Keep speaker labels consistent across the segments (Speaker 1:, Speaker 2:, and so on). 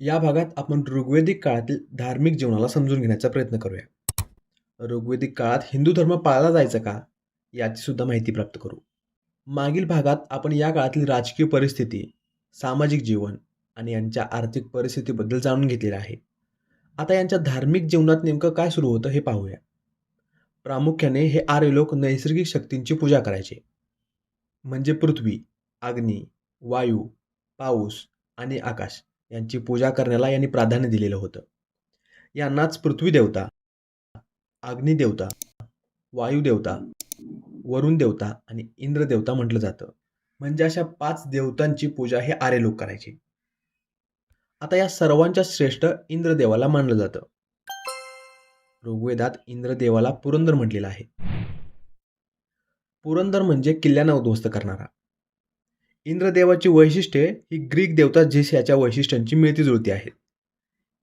Speaker 1: या भागात आपण ऋग्वेदिक काळातील धार्मिक जीवनाला समजून घेण्याचा प्रयत्न करूया. ऋग्वेदिक काळात हिंदू धर्म पाळला जायचा का? याची सुद्धा माहिती प्राप्त करू. मागील भागात आपण या काळातील राजकीय परिस्थिती सामाजिक जीवन आणि यांच्या आर्थिक परिस्थितीबद्दल जाणून घेतलेलं आहे. आता यांच्या धार्मिक जीवनात नेमकं काय सुरू होतं हे पाहूया. प्रामुख्याने हे आर्य लोक नैसर्गिक शक्तींची पूजा करायचे. म्हणजे पृथ्वी अग्नी वायू पाऊस आणि आकाश. यांची पूजा करण्याला यांनी प्राधान्य दिलेलं होतं. यांनाच पृथ्वी देवता अग्निदेवता वायुदेवता वरुण देवता आणि इंद्रदेवता म्हटलं जातं. म्हणजे अशा पाच देवतांची पूजा हे आर्य लोक करायचे. आता या सर्वांच्या श्रेष्ठ इंद्रदेवाला मानलं जातं. ऋग्वेदात इंद्रदेवाला पुरंदर म्हटलेला आहे. पुरंदर म्हणजे किल्ल्यांना उद्ध्वस्त करणारा. इंद्रदेवाची वैशिष्ट्ये ही ग्रीक देवता झेस याच्या वैशिष्ट्यांची मिळती जुळती आहेत.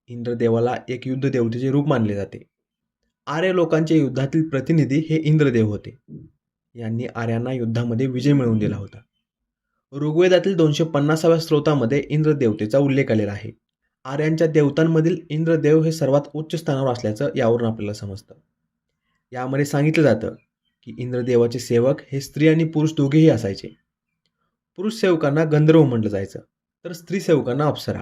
Speaker 1: इंद्रदेवाला एक युद्ध देवतेचे रूप मानले जाते. आर्य लोकांच्या युद्धातील प्रतिनिधी हे इंद्रदेव होते. यांनी आर्यांना युद्धामध्ये विजय मिळवून दिला होता. ऋग्वेदातील दोनशे पन्नासाव्या स्रोतामध्ये इंद्रदेवतेचा उल्लेख आलेला आहे. आर्यांच्या देवतांमधील इंद्रदेव हे सर्वात उच्च स्थानावर असल्याचं यावरून आपल्याला समजतं. यामध्ये सांगितलं जातं की इंद्रदेवाचे सेवक हे स्त्री आणि पुरुष दोघेही असायचे. पुरुष सेवकांना गंधर्व म्हटलं जायचं. तर स्त्री सेवकांना अप्सरा.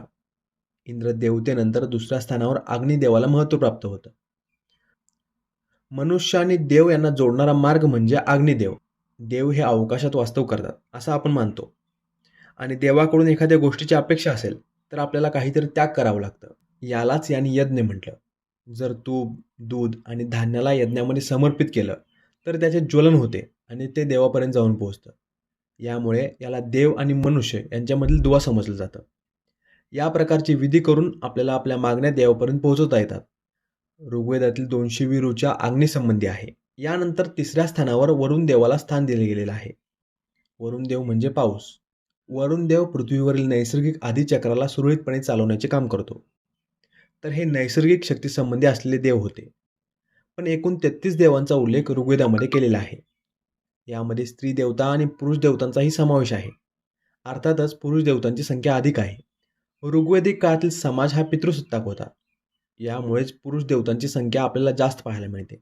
Speaker 1: इंद्रदेवतेनंतर दुसऱ्या स्थानावर अग्निदेवाला महत्त्व प्राप्त होतं. मनुष्य आणि देव यांना जोडणारा मार्ग म्हणजे अग्निदेव देव हे अवकाशात वास्तव करतात असं आपण मानतो. आणि देवाकडून एखाद्या गोष्टीची अपेक्षा असेल तर आपल्याला काहीतरी त्याग करावं लागतं. यालाच यांनी यज्ञ म्हटलं. जर तूप दूध आणि धान्याला यज्ञामध्ये समर्पित केलं तर त्याचे ज्वलन होते आणि ते देवापर्यंत जाऊन पोहोचतं. यामुळे याला देव आणि मनुष्य यांच्यामधील दुवा समजलं जातं. या प्रकारची विधी करून आपल्याला आपल्या मागण्या देवापर्यंत पोहोचवता येतात. ऋग्वेदातील दोनशे विरूच्या अग्निसंबंधी आहे. यानंतर तिसऱ्या स्थानावर वरुण देवाला स्थान दिले गेलेलं आहे. वरुण देव म्हणजे पाऊस. वरुण देव पृथ्वीवरील नैसर्गिक आधीचक्राला सुरळीतपणे चालवण्याचे काम करतो. तर हे नैसर्गिक शक्तीसंबंधी असलेले देव होते. पण एकूण तेहतीस देवांचा उल्लेख ऋग्वेदामध्ये केलेला आहे. यामध्ये स्त्री देवता आणि पुरुष देवतांचाही समावेश आहे. अर्थातच पुरुष देवतांची संख्या अधिक आहे. ऋग्वेदिक काळातील समाज हा पितृसत्ताक होता. यामुळेच पुरुष देवतांची संख्या आपल्याला जास्त पाहायला मिळते.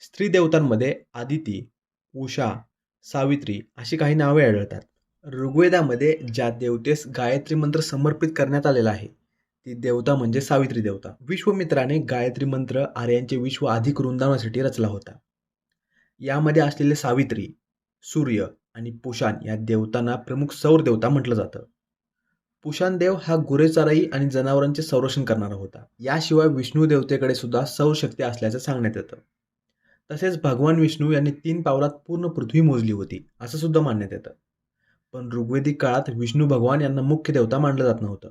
Speaker 1: स्त्री देवतांमध्ये आदिती उषा सावित्री अशी काही नावे आढळतात. ऋग्वेदामध्ये ज्या देवतेस गायत्री मंत्र समर्पित करण्यात आलेला आहे ती देवता म्हणजे सावित्री देवता. विश्वमित्राने गायत्री मंत्र आर्यांचे विश्व अधिक रुंदावण्यासाठी रचला होता. यामध्ये असलेले सावित्री सूर्य आणि पुषाण या देवतांना प्रमुख सौर देवता म्हटलं जातं. पुषाण देव हा गुरेचाराई आणि जनावरांचे संरक्षण करणारा होता. याशिवाय विष्णू देवतेकडे सुद्धा सौरशक्ती असल्याचं सांगण्यात येतं. तसेच भगवान विष्णू यांनी तीन पावलात पूर्ण पृथ्वी मोजली होती असं सुद्धा मानण्यात येतं. पण ऋग्वेदिक काळात विष्णू भगवान यांना मुख्य देवता मानलं जात नव्हतं.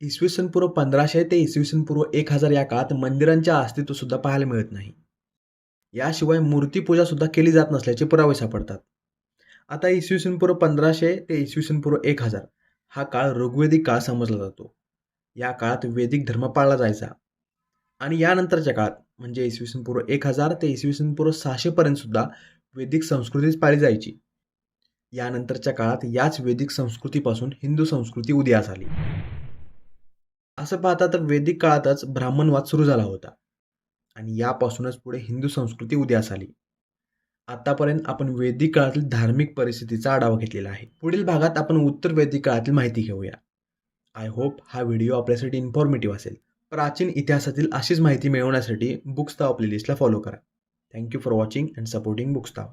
Speaker 1: इसवी सन पूर्व पंधराशे ते इसवी सन पूर्व एक हजार या काळात मंदिरांचे अस्तित्व सुद्धा पाहायला मिळत नाही. याशिवाय मूर्तीपूजा सुद्धा केली जात नसल्याचे पुरावे सापडतात. आता इसवी सन पूर्व पंधराशे ते इसवी सन पूर्व एक हजार हा काळ ऋग्वेदिक काळ समजला जातो. या काळात वेदिक धर्म पाळला जायचा. आणि यानंतरच्या काळात म्हणजे इसवी सन पूर्व एक हजार ते इसवी सन पूर्व सहाशेपर्यंत सुद्धा वेदिक संस्कृतीच पाळली जायची. यानंतरच्या काळात याच वेदिक संस्कृतीपासून हिंदू संस्कृती उदयास आली. असं पाहता तर वेदिक काळातच ब्राह्मणवाद सुरू झाला होता. आणि यापासूनच पुढे हिंदू संस्कृती उदयास आली. आतापर्यंत आपण वैदिक काळातील धार्मिक परिस्थितीचा आढावा घेतलेला आहे. पुढील भागात आपण उत्तर वैदिक काळातील माहिती घेऊया. आय होप हा व्हिडिओ आपल्यासाठी इन्फॉर्मेटिव्ह असेल. प्राचीन इतिहासातील अशीच माहिती मिळवण्यासाठी बुक्सताव प्लेलिस्टला फॉलो करा. Thank you for watching and supporting बुक्सताव